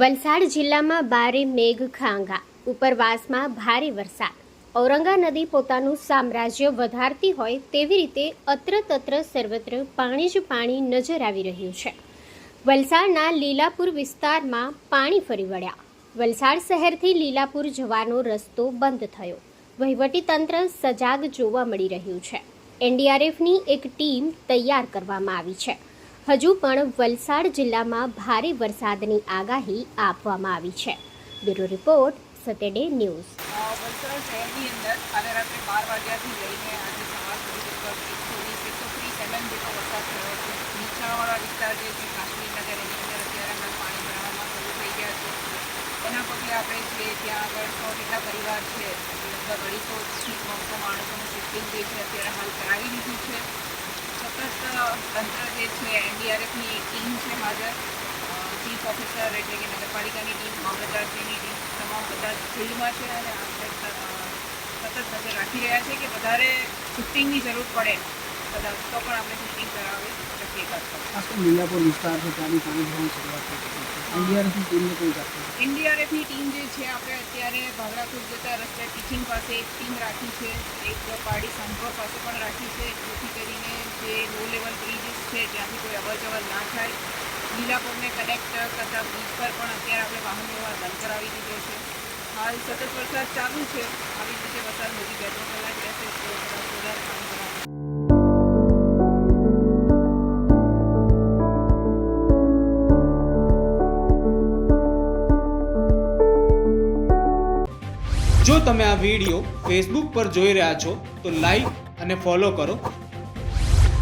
વલસાડ જિલ્લામાં બારે મેઘ ખાંગા ઉપરવાસમાં ભારે વરસાદ. ઔરંગા નદી પોતાનું સામ્રાજ્ય વધારતી હોય તેવી રીતે અત્ર તત્ર સર્વત્ર પાણી જ પાણી નજર આવી રહ્યું છે. વલસાડના લીલાપુર વિસ્તારમાં પાણી ફરી વળ્યા. વલસાડ શહેરથી લીલાપુર જવાનો રસ્તો બંધ થયો. વહીવટીતંત્ર સજાગ જોવા મળી રહ્યું છે. એનડીઆરએફની એક ટીમ તૈયાર કરવામાં આવી છે. હજુ પણ વલસાડ જિલ્લામાં ભારે વરસાદની આગાહી આપવામાં આવી છે. બ્યુરો રિપોર્ટ સટેડે ન્યૂઝ વલસાડ શહેરની અંદર કાલે રાત્રે બાર વાગ્યાથી લઈને આજે સવાર સુધી એકસો વીસ, એકસો જેટલો વરસાદ થયો છે. નીચાણવાળા વિસ્તાર જે છે કાશ્મીરનગર એની અંદર અત્યારે હાલ પાણી ભરાવામાં શરૂ થઈ ગયા છે. એના પગલે આપણે જે ત્યાં આગળ સો જેટલા પરિવાર છે, લગભગ અઢીસોથી ત્રણસો માણસોનું શિફ્ટિંગ જે છે, અત્યારે હાલ કરાવી દીધું છે. સતત તંત્ર જે છે એનડીઆરએફની એક ટીમ છે હાજર ચીફ ઓફિસર એટલે કે નગરપાલિકાની ટીમ મામલતદારશ્રીની ટીમ તમામ બધા ફિલ્ડમાં છે અને આપણે અ, સતત નજર રાખી રહ્યા છે કે વધારે શિફ્ટિંગની જરૂર પડે કદાચ તો પણ આપણે શિફ્ટિંગ કરાવી શકીએ કરતા ખાસ કરીને લીલાપુર વિસ્તાર છે ત્યાંની પાણી ભરવાની શરૂઆત થઈ ચૂકી છે. એનડીઆરએફની ટીમને કોઈ જાતે એનડીઆરએફની ટીમ જે છે આપણે અત્યારે ભાગરાકુર જતા રસ્તે ટીચિંગ પાસે એક ટીમ રાખી છે એક પાડી સંપર્ક પાસે પણ રાખી છે જેથી કરીને જે લો લેવલ બ્રિજીસ છે, જ્યાંથી કોઈ અવર જવર ના થાય. લીલાપુરને કનેક્ટ કરતા બ્રિજ પર પણ અત્યારે આપણે વાહન વ્યવહાર બંધ કરાવી દીધો છે. હાલ સતત વરસાદ ચાલુ છે. આવી રીતે વરસાદ હજી બે ત્રણ કલાક રહેશે જો તમે આ વીડિયો ફેસબુક પર જોઈ રહ્યા છો, તો લાઈક અને ફોલો કરો.